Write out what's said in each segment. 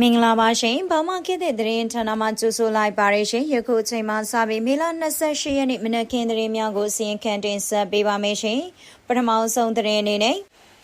မင်္ဂလာပါရှင်။ဘာမှခေတ်တဲ့သတင်းဌာနမှကြိုဆိုလိုက်ပါရရှင်။ယခုအချိန်မှစပြီးမေလ28ရက်နေ့မနက်ခင်းသတင်းများကိုအစီရင်ခံတင်ဆက်ပေးပါမယ်ရှင်။ပထမဆုံးသတင်းအနေနဲ့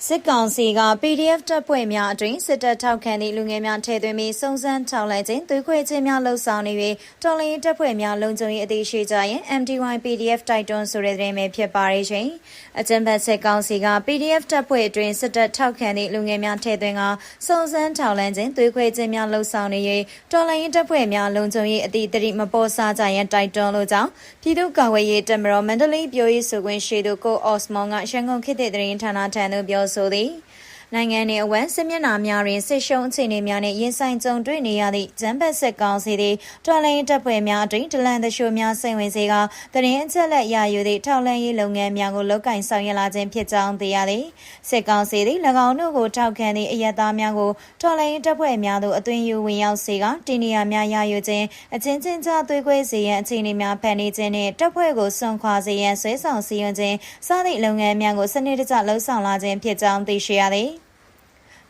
စစ်ကောင်စီက PDF တပ်ဖွဲ့များအတွင်စစ်တပ်ထောက်ခံသည့်လူငယ်များထည့်သွင်းပြီးစုံစမ်းထောက်လှမ်းခြင်းသွေးခွေခြင်းများလှုပ်ဆောင်နေ၍တော်လှန်ရေးတပ်ဖွဲ့များလုံခြုံရေးအသေးရှိကြရင် MDY PDF တိုက်တွန်းဆိုတဲ့သတင်းပဲဖြစ်ပါရဲ့ရှင်။အကြံဖတ်စစ်ကောင်စီက PDF တပ်ဖွဲ့အတွင်စစ်တပ်ထောက်ခံသည့်လူငယ်များထည့်သွင်းကစုံစမ်းထောက်လှမ်းခြင်းသွေးခွေခြင်းများလှုပ်ဆောင်နေ၍တော်လှန်ရေးတပ်ဖွဲ့များလုံခြုံရေးအသေးတရိမပေါ်စားကြရန်တိုက်တွန်းလိုကြောင်းပြည်သူ့ကာကွယ်ရေးတပ်မတော်မန္တလေးပြည်ရေးဆိုခွင့်ရှိသူကိုအော့စမွန်ကရန်ကုန်ခေတ်တဲ့သတင်းဌာနထံသို့ပြောဆိုသည် နိုင်ငံ내အဝမ်းစစ်မျက်နှာများတွင်စစ်ရှုံးအခြေအနေများနှင့်ရင်ဆိုင်ကြုံတွေ့နေရသည့်ဂျမ်ဘတ်စစ်ကောင်စီသည်တော်လှန်ရေးတပ်ဖွဲ့များတွင်ဒလန်သရှိုးများစိတ်ဝင်စေကတရင်အချက်လက်ရယူသည့်ထောက်လှမ်းရေးလုပ်ငန်းများကိုလုပ်ကင်ဆောင်ရွက်လာခြင်းဖြစ်ကြောင်းသိရသည်စစ်ကောင်စီသည်၎င်းတို့ကိုထောက်ခံသည့်အရက်သားများကိုတော်လှန်ရေးတပ်ဖွဲ့များသို့အသွင်ယူဝင်ရောက်စေကတင်နေရများရယူခြင်းအချင်းချင်းကြားသွေးကွဲစေရန်အခြေအနေများဖန်တီးခြင်းနှင့်တပ်ဖွဲ့ကိုစွန့်ခွာစေရန်ဆွဲဆောင်စီရင်ခြင်းစသည့်လုပ်ငန်းများကိုစနစ်တကျလှုပ်ဆောင်လာခြင်းဖြစ်ကြောင်းသိရှိရသည်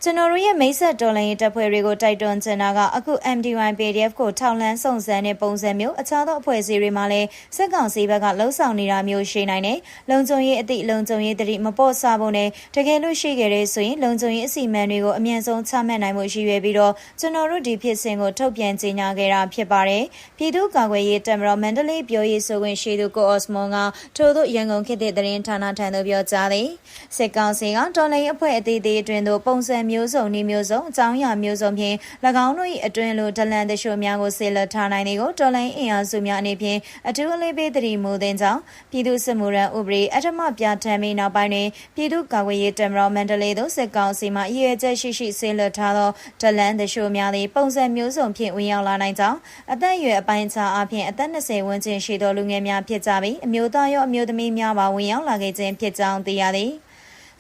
ကျွန်တော်တို့ရဲ့မိတ်ဆက်တော်လှန်ရေးတပ်ဖွဲ့တွေကိုတိုက်တွန်းချင်တာကအခု MDY PDF ကိုထောက်လှမ်းစုံစမ်းတဲ့ပုံစံမျိုးအခြားသောအဖွဲ့အစည်းတွေမှာလည်းစက်ကောင်စီဘက်ကလှုံ့ဆော်နေတာမျိုးရှိနိုင်တယ်။လုံခြုံရေးအသည့်လုံခြုံရေးတတိမပေါ့ဆဖို့နဲ့တကယ်လို့ရှိခဲ့တဲ့ဆိုရင်လုံခြုံရေးအစီအမံတွေကိုအမြန်ဆုံးချမှတ်နိုင်မှုရှိရွယ်ပြီးတော့ကျွန်တော်တို့ဒီဖြစ်စဉ်ကိုထုတ်ပြန်ကြေညာခဲ့တာဖြစ်ပါတယ်။ပြည်သူ့ကာကွယ်ရေးတပ်မတော်မန္တလေးပြောရေးဆိုခွင့်ရှိသူကိုအော့စမွန်ကထို့သောရန်ကုန်ခေတ်တဲ့သတင်းဌာနထံသို့ပြောကြားသည်။စစ်ကောင်စီကတော်လှန်ရေးအဖွဲ့အသီးသီးအတွင်သို့ပုံစံမျိုးစုံနည်းမျိုးစုံအကြောင်းအရာမျိုးစုံဖြင့်၎င်းတို့၏အတွင်းလိုဒလန်တရှို့များကိုဆေလွတ်ထားနိုင်သည်ကိုတော်လိုင်းအင်အားစုများအနေဖြင့်အထူးအလေးပေးသတိမူသင်ကြောင်းပြည်သူ့စစ်မှုရန်ဥပဒေအထမပြဋ္ဌာန်းပြီးနောက်ပိုင်းတွင်ပြည်သူ့ကာကွယ်ရေးတမတော်မန္တလေးသို့စစ်ကောင်စီမှရည်ရွယ်ချက်ရှိရှိဆေလွတ်ထားသောဒလန်တရှို့များသည်ပုံစံမျိုးစုံဖြင့်ဝင်ရောက်လာနိုင်ကြောင်းအသက်အရွယ်အပိုင်းအခြားအပြင်အသက်20ဝန်းကျင်ရှိသောလူငယ်များဖြစ်ကြပြီးအမျိုးသားရောအမျိုးသမီးများပါဝင်ရောက်လာခဲ့ခြင်းဖြစ်ကြောင်းသိရသည်။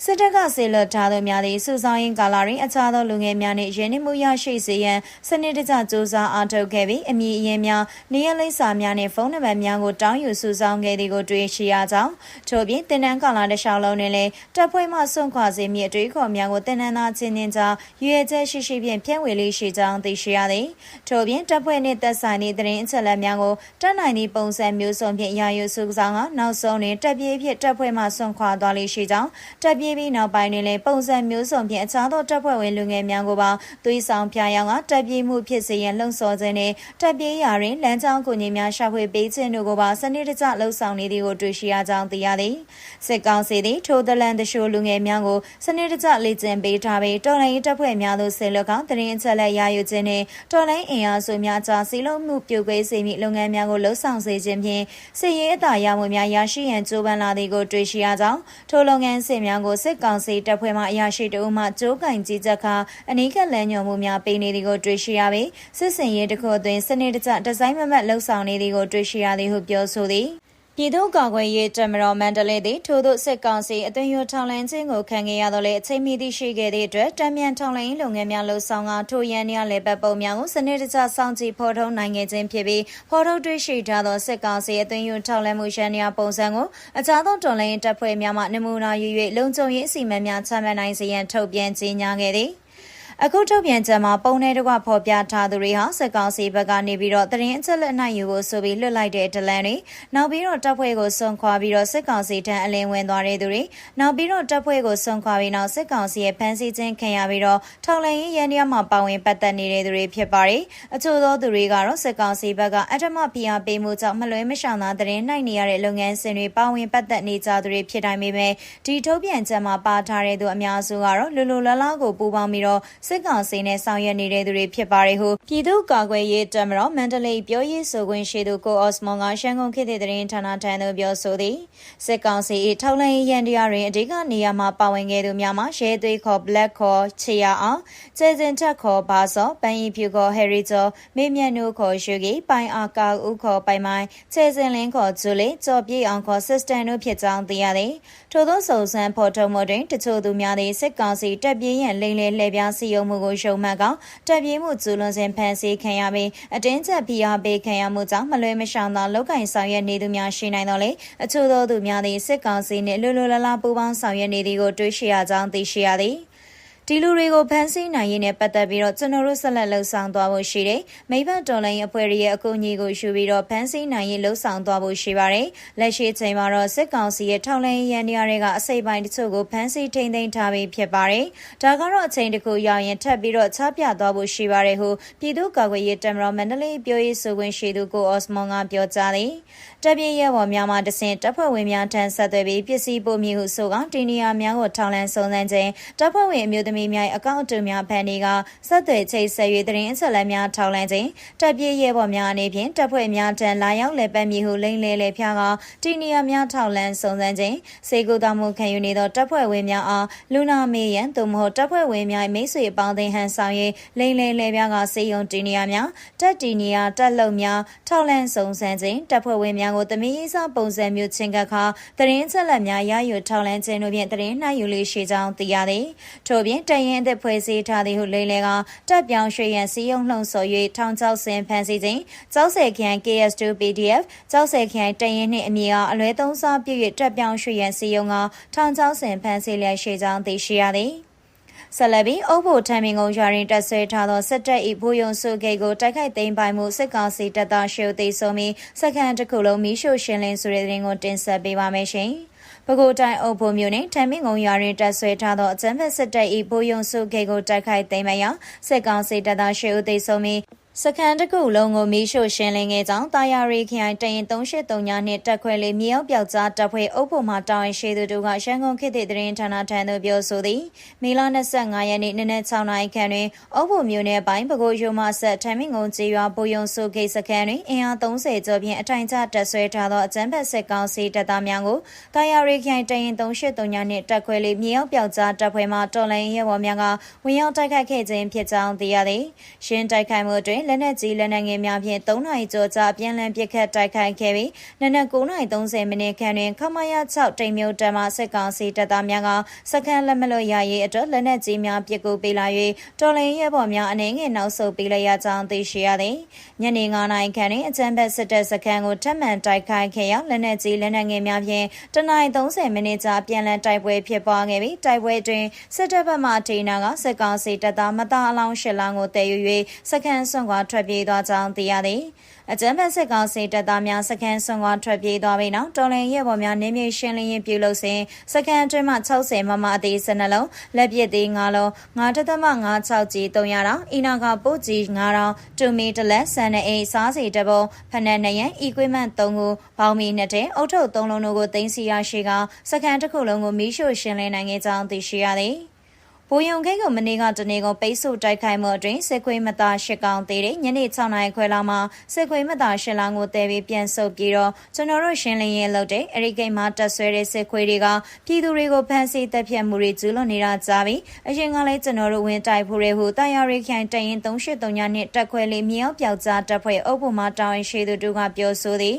စစ်တပ်ကဆေလွတ်ထားသူများသည့်စုဆောင်ရင်ကာလာတွင်အခြားသောလူငယ်များနှင့်ရင်းနှီးမှုရရှိစေရန်စနစ်တကျစ조사အားထုတ်ခဲ့ပြီးအမည်အရင်များနေရလိပ်စာများနှင့်ဖုန်းနံပါတ်များကိုတောင်းယူစုဆောင်ခဲ့သည်ကိုတွေ့ရှိရကြောင်းထို့ပြင်တင်နန်းကာလာတစ်လျှောက်လုံးတွင်လည်းတပ်ဖွဲ့မှစွန့်ခွာစေမည့်အတွေ့အခေါ်များကိုတင်နန်းသားချင်းချင်းကြားရွေချက်ရှိရှိဖြင့်ဖြန့်ဝေလေးရှိကြောင်းသိရှိရသည်ထို့ပြင်တပ်ဖွဲ့နှင့်သက်ဆိုင်သည့်သတင်းအချက်အလက်များကိုတပ်နိုင်သည့်ပုံစံမျိုးစုံဖြင့်ရာယူစုဆောင်ကနောက်ဆုံးတွင်တပ်ပြေးဖြင့်တပ်ဖွဲ့မှစွန့်ခွာသွားလေးရှိကြောင်းတပ်ပြေးပြီးနောက်ပိုင်းတွင်လည်းပုံစံမျိုးစုံဖြင့်အခြားသောတပ်ဖွဲ့ဝင်လူငယ်များကိုပါသွေးဆောင်ပြရောင်းကတပ်ပြေးမှုဖြစ်စေရန်လှုံ့ဆော်ခြင်းနှင့်တပ်ပြေးရာတွင်လမ်းကြောင်းကူညီများရှာဖွေပေးခြင်းတို့ကိုပါစနစ်တကျလှုံ့ဆော်နေသည်ကိုတွေ့ရှိရကြောင်းသိရသည်စစ်ကောင်စီသည်ထိုဒလန်တရှိုလူငယ်များကိုစနစ်တကျလေ့ကျင့်ပေးထားပြီးတော်လှန်ရေးတပ်ဖွဲ့များသို့ဆေလွတ်ကတရင်အချက်လက်ရယူခြင်းနှင့်တော်လှန်အင်အားစုများကြားစီလုံးမှုပြုကွေးစေမည့်လုပ်ငန်းများကိုလှုံ့ဆော်စေခြင်းဖြင့်စစ်ရေးအသာရမှုများရရှိရန်ကြိုးပမ်းလာသည်ကိုတွေ့ရှိရကြောင်းထိုလုပ်ငန်းစဉ်များကိုစစ်ကောင်စီတပ်ဖွဲ့မှအရာရှိတအုပ်မှကြိုးကင်ကြီးချက်ခါအနီးကလမ်းညွှန်မှုများပေးနေသည်ကိုတွေ့ရှိရပြီးစစ်စင်ရေးတစ်ခုအတွင်းစနစ်တကျဒီဇိုင်းမမတ်လှုပ်ဆောင်နေသည်ကိုတွေ့ရှိရသည်ဟုပြောဆိုသည် ပြည်သူ့ကာကွယ်ရေးတမတော်မန္တလေးသည်ထို့သို့စစ်ကောင်စီအသွင်ယူထောင်လှမ်းခြင်းကိုခံခဲ့ရတော့လေအချိန်မီသည့်ရှိခဲ့သည့်အတွက်တံမြန်ထောင်လှမ်းရေးလုပ်ငန်းများလှုပ်ဆောင်ကထိုရန်ရလေပတ်ပုံများကိုစနစ်တကျစောင့်ကြည့်ဖော်ထုတ်နိုင်ခဲ့ခြင်းဖြစ်ပြီးဖော်ထုတ်တွေ့ရှိထားသောစစ်ကောင်စီအသွင်ယူထောင်လှမ်းမှုရန်ရပုံစံကိုအခြားသောတော်လှန်ရေးတပ်ဖွဲ့များမှနမူနာယူ၍လုံခြုံရေးအစီအမံများချမှတ်နိုင်စေရန်ထုတ်ပြန်ကြေညာခဲ့သည် အခုထုတ်ပြန်ချက်မှာပုံနဲ့တကွဖော်ပြထားသူတွေဟာစက်ကောင်စီဘက်ကနေပြီးတော့တရင်အချက်လက်နိုင်ယူဖို့ဆိုပြီးလွတ်လိုက်တဲ့ဒလန်တွေနောက်ပြီးတော့တပ်ဖွဲ့ကိုစွန့်ခွာပြီးတော့စက်ကောင်စီတန်းအလင်းဝင်သွားတဲ့သူတွေနောက်ပြီးတော့တပ်ဖွဲ့ကိုစွန့်ခွာပြီးနောက်စက်ကောင်စီရဲ့ဖမ်းဆီးခြင်းခံရပြီးတော့ထောက်လှမ်းရေးရန်တရားမှာပါဝင်ပတ်သက်နေတဲ့သူတွေဖြစ်ပါတယ်အချို့သောသူတွေကတော့စက်ကောင်စီဘက်ကအထမဖိအားပေးမှုကြောင့်မလွဲမရှောင်သာတရင်နိုင်နေရတဲ့လုပ်ငန်းစဉ်တွေပါဝင်ပတ်သက်နေကြသူတွေဖြစ်တိုင်းပေမဲ့ဒီထုတ်ပြန်ချက်မှာပါထားတဲ့သူအများစုကတော့လူလူလားလားကိုပူပေါင်းပြီးတော့စစ်ကောင်စီနဲ့ဆောင်ရွက်နေတဲ့သူတွေဖြစ်ပါတယ်ဟုပြည်သူ့ကာကွယ်ရေးတပ်မတော်မန္တလေးပြောရေးဆိုခွင့်ရှိသူကိုအော့စမွန်ကရှမ်းကုန်ခေတ်တဲ့သတင်းဌာနထံသို့ပြောဆိုသည်စစ်ကောင်စီ၏ထောက်လှမ်းရေးရန်တရားတွင်အဓိကနေရာမှာပါဝင်ခဲ့သူများမှာရဲသွေးခေါ် Black ခေါ်ချေရအောင်ကျေစင်ထက်ခေါ်ဘာစောပန်းရီဖြူခေါ် Harry ကျော်မေမြတ်နုခေါ်ယူဂီပိုင်အာကာဦးခေါ်ပိုင်မိုင်ချေစင်လင်းခေါ်ဂျူလီကျော်ပြေအောင်ခေါ် System တို့ဖြစ်ကြောင်းသိရသည်ထို့သောစုံစမ်းဖော်ထုတ်မှုတွင်တချို့သူများသည်စစ်ကောင်စီတပ်ပြင်းရန်လိမ့်လေလှည့်ပြားစီယုံမှုကိုရှုံမှတ်ကတပ်ပြေးမှုကျူးလွန်စဉ်ဖမ်းဆီးခံရပြီးအတင်းကျပ်ဖိအားပေးခံရမှုကြောင့်မလွဲမရှောင်သာလောက်ကင်ဆောင်ရွက်နေသူများရှိနိုင်တော့လေအချို့သောသူများသည်စစ်ကောင်စီနှင့်လွတ်လွတ်လပ်လပ်ပူးပေါင်းဆောင်ရွက်နေသည်ကိုတွေ့ရှိရကြောင်းသိရှိရသည် ဒီလူတွေကိုဖမ်းဆီးနိုင်ရေးနဲ့ပတ်သက်ပြီးတော့ကျွန်တော်တို့ဆက်လက်လှုပ်ဆောင်သွားဖို့ရှိတယ်။မိဘတော်လိုင်းအဖွဲ့ရဲ့အကူအညီကိုယူပြီးတော့ဖမ်းဆီးနိုင်ရေးလှုပ်ဆောင်သွားဖို့ရှိပါတယ်။လက်ရှိချိန်မှာတော့စစ်ကောင်စီရဲ့ထောက်လှမ်းရေးရန်တရားတွေကအစိပ်ပိုင်းတချို့ကိုဖမ်းဆီးထိန်းသိမ်းထားပြီးဖြစ်ပါတယ်။ဒါကတော့အချိန်တစ်ခုရောက်ရင်ထပ်ပြီးတော့ချပြသွားဖို့ရှိပါတယ်ဟုပြည်သူ့ကာကွယ်ရေးတပ်မတော်မန္တလေးပြောရေးဆိုခွင့်ရှိသူကိုအော့စမွန်ကပြောကြားတယ်။တပ်ပြည့်ရဲဘော်များမှတဆင့်တပ်ဖွဲ့ဝင်များထံဆက်သွယ်ပြီးပစ္စည်းပို့မြူဟုဆိုကတီနီယာများကိုထောက်လှမ်းစုံစမ်းခြင်းတပ်ဖွဲ့ဝင်အမျိုးသမီးများအကောင့်တူများဖန်ဒီကဆက်သွယ်ချိတ်ဆက်၍တရင်အချက်လက်များထောက်လှမ်းခြင်းတပ်ပြည့်ရဲဘော်များအနေဖြင့်တပ်ဖွဲ့များထံလာရောက်လက်ပတ်မြူဟုလိမ့်လဲလဲဖျားကတီနီယာများထောက်လှမ်းစုံစမ်းခြင်းစေကူတော်မူခံယူနေသောတပ်ဖွဲ့ဝင်များအားလူနာမေရန်သို့မဟုတ်တပ်ဖွဲ့ဝင်များမိတ်ဆွေအပေါင်းအသင်းဟန်ဆောင်၍လိမ့်လဲလဲဖျားကစေယုံတီနီယာများတပ်တီနီယာတပ်လုံများထောက်လှမ်းစုံစမ်းခြင်းတပ်ဖွဲ့ဝင်များကိုတမီးရေးစားပုံစံမျိုးချင်းကခါတရင်ချက်လက်များရယူထောက်လှမ်းခြင်းတို့ဖြင့်တရင်နှိုက်ယူလေးရှိကြောင်းသိရသည်ထို့ပြင်တရင်အသစ်ဖွဲ့စည်းထားသည်ဟုလိမ့်လဲကတပ်ပြောင်းရွှေရန်စီယုံလှုံ့ဆော်၍ထောင်ချောက်စင်ဖန်စီခြင်းကျောက်ဆယ်ခရိုင် KS2 PDF ကျောက်ဆယ်ခရိုင်တရင်နှင့်အမည်အားအလွဲသုံးစားပြု၍တပ်ပြောင်းရွှေရန်စီယုံကထောင်ချောက်စင်ဖန်စီလျက်ရှိကြောင်းသိရှိရသည်ဆက်လက်ပြီးအုပ်ဖို့ထမ်းမင်ကုန်းရွာရင်တက်ဆွဲထားသောစစ်တပ်၏ဘူယုံစုဂိတ်ကိုတိုက်ခိုက်သိမ်းပိုင်မှုစစ်ကောင်စီတပ်သားရှုသိဆုံးပြီးစက္ကန့်တစ်ခုလုံးမီးရှို့ရှင်းလင်းဆိုတဲ့သတင်းကိုတင်ဆက်ပေးပါမယ်ရှင်။ ပဲခူးတိုင်းအုပ်ဖို့မြို့နယ်ထမ်းမင်ကုန်းရွာရင်တက်ဆွဲထားသောအကြမ်းဖက်စစ်တပ်၏ဘူယုံစုဂိတ်ကိုတိုက်ခိုက်သိမ်းပိုင်ရာစစ်ကောင်စီတပ်သားရှုသိဆုံးပြီး စကန်တကူလုံးကိုမီးရှို့ရှင်းလင်းခဲ့ကြောင်းတာယာရီခရိုင်တရင်383ညနှစ်တက်ခွဲလေးမြေအောင်ပြောက်ကြားတပ်ဖွဲ့အုပ်ဖို့မှတာဝန်ရှိသူတို့ကရန်ကုန်ခေတ်သစ်သတင်းဌာနထံသို့ပြောဆိုသည်မေလ25ရက်နေ့နနက်6နာရီခန့်တွင်အုပ်ဖို့မြို့နယ်ပိုင်းပဲခူးရိုးမဆက်ထမ်းမင်းကုန်းကျေးရွာဘူယုံစုဂိတ်စခန်းတွင်အင်အား30ကျော်ဖြင့်အထိုင်ချတပ်ဆွဲထားသောအကြမ်းဖက်စစ်ကောင်စီတပ်သားများကိုတာယာရီခရိုင်တရင်383ညနှစ်တက်ခွဲလေးမြေအောင်ပြောက်ကြားတပ်ဖွဲ့မှတော်လှန်ရေးဘော်များကဝင်ရောက်တိုက်ခတ်ခဲ့ခြင်းဖြစ်ကြောင်းသိရသည်ရှင်းတိုက်ခိုက်မှုတွင်လက်နက်ကြီးလက်နက်ငယ်များဖြင့်3နိုင်ကျော်ကြာပြန်လည်ပစ်ခတ်တိုက်ခိုက်ခဲ့ပြီးနနက်9:30မိနစ်ခန့်တွင်ခမရ6တိမ်မြို့တမစစ်ကောင်စီတပ်သားများကစကန်လက်မလွတ်ရရေးအတွက်လက်နက်ကြီးများပစ်ကူပေးလာ၍တော်လင်းရဲဘော်များအနေငယ်နောက်ဆုတ်ပေးလိုက်ရကြောင်းသိရှိရသည်ညနေ9နာရီခန့်တွင်အကြမ်းဖက်စစ်တပ်စခန်းကိုထပ်မံတိုက်ခိုက်ခဲ့ရာလက်နက်ကြီးလက်နက်ငယ်များဖြင့်တနင်္လာ30မိနစ်ကြာပြန်လည်တိုက်ပွဲဖြစ်ပွားခဲ့ပြီးတိုက်ပွဲတွင်စစ်တပ်ဘက်မှဒေနာကစစ်ကောင်စီတပ်သားမသားအလောင်းရှစ်လောင်းကိုတည်ယူ၍စခန်းဆွန့်ခွာထွက်ပြေးသွားကြောင်းသိရသည်အကြမ်းဖက်စစ်ကောင်စီတပ်သားများစခန်းဆွန့်ခွာထွက်ပြေးသွားပြီးနောက်တော်လင်ရဲဘော်များနေမြေရှင်းလင်းရေးပြုလုပ်စဉ်စခန်းအတွင်းမှ60မမအသေး12လုံးလက်ပစ်သေး9လုံး9.56ကြီး300တောင်အီနာကပို့ကြီး9တောင်တူမီတလက်ဆန်နေအိစားစီတပုံဖနက်နရန် equipment 3ခုဘောင်းမီနှစ်တဲ့အုတ်ထုတ်3လုံးတို့ကိုတင်စီရရှိကစခန်းတစ်ခုလုံးကိုမီးရှို့ရှင်းလင်းနိုင်ခဲ့ကြောင်းသိရှိရသည် ဘိုယုံခိတ်ကမနေ့ကတနေ့ကပိတ်ဆို့တိုက်ခိုက်မှုအတွင်းစစ်ခွေးမသားရှစ်ကောင်သေးတဲ့ညနေ6နာရီခွဲလောက်မှာစစ်ခွေးမသားရှစ်လောင်းကိုတဲပြီးပြန်ဆုပ်ပြီးတော့ကျွန်တော်တို့ရှင်းလင်းရေးလုပ်တဲ့အဲ့ဒီကိတ်မှာတက်ဆွဲတဲ့စစ်ခွေးတွေကပြည်သူတွေကိုဖမ်းဆီးတပ်ဖြတ်မှုတွေကျူးလွန်နေတာကြားပြီးအရင်ကလည်းကျွန်တော်တို့ဝင်တိုက်ဖို့ရဟုတာယာရီခိုင်တရင်383ညနှစ်တက်ခွဲလေးမြောက်ပြောက်ကြားတပ်ဖွဲ့အုပ်ဖို့မှတာဝန်ရှိသူတို့ကပြောဆိုသည်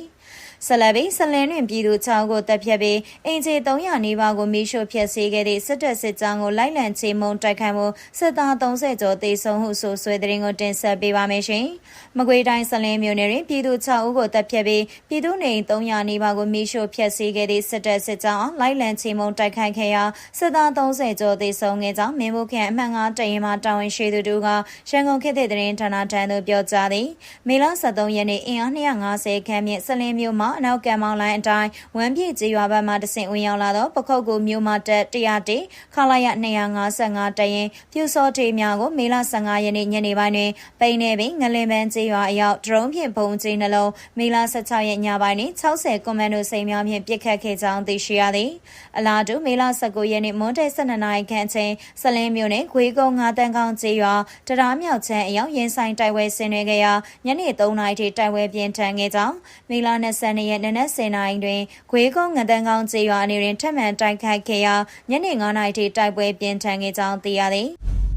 ဆက်လက်ပြီးဆလင်းတွင်ပြည်သူ6ကိုတပ်ဖြတ်ပြီးအင်ဂျီ300နီးပါးကိုမိရှို့ဖျက်ဆီးခဲ့သည့်စစ်တပ်စစ်ကြောင်းကိုလိုက်လံချေမှုန်းတိုက်ခိုက်မှုစစ်သား30ကျော်သေဆုံးဟုဆိုဆွဲတဲ့ရင်ကိုတင်ဆက်ပေးပါမယ်ရှင်။မကွေးတိုင်းဆလင်းမြို့နယ်တွင်ပြည်သူ6ဦးကိုတပ်ဖြတ်ပြီးပြည်သူနေ300နီးပါးကိုမိရှို့ဖျက်ဆီးခဲ့သည့်စစ်တပ်စစ်ကြောင်းလိုက်လံချေမှုန်းတိုက်ခိုက်ခဲ့ရာစစ်သား30ကျော်သေဆုံးခဲ့ကြောင်းမင်းဘူးခန့်အမှန်9တရင်မှတာဝန်ရှိသူတို့ကရန်ကုန်ခေတ်သစ်သတင်းဌာနထံသို့ပြောကြားသည်။မေလ23ရက်နေ့အင်အား250ခန်းဖြင့်ဆလင်းမြို့မှာအနောက်ကံမောင်းလိုင်းအတိုင်းဝမ်းပြည့်ကျေးရွာဘက်မှတဆင့်ဝင်ရောက်လာသောပခုတ်ကူမြို့မှတက်100ခလာရ255တရင်ပြူစောတေးများကိုမေလ15ရက်နေ့ညနေပိုင်းတွင်ပိန်းနေပင်ငလင်ပန်းကျေးရွာအရောက်ဒရုန်းဖြင့်ပုံကျင်းနှလုံးမေလ16ရက်ညပိုင်းတွင်60ကွန်မန်ဒိုစိန်များဖြင့်ပစ်ခတ်ခဲ့ကြောင်းသိရှိရသည်အလားတူမေလ19ရက်နေ့မွန်းတဲ12နာရီခန့်ချိန်ဆလင်းမြို့နယ်ဂွေးကုန်းငါးတန်းကောင်းကျေးရွာတရားမြောက်ချမ်းအရောက်ရင်ဆိုင်တိုက်ပွဲဆင်နွှဲခဲ့ရာညနေ3နာရီထိတိုက်ပွဲပြင်းထန်ခဲ့ကြောင်းမေလ22ရက်နေ့နက်10နာရီတွင်ဂွေးကုန်းငတန်းကောင်းကျေးရွာအနေတွင်ထပ်မံတိုက်ခိုက်ခဲ့ရာညနေ9နာရီထိတိုက်ပွဲပြင်းထန်ခဲ့ကြောင်းသိရသည်။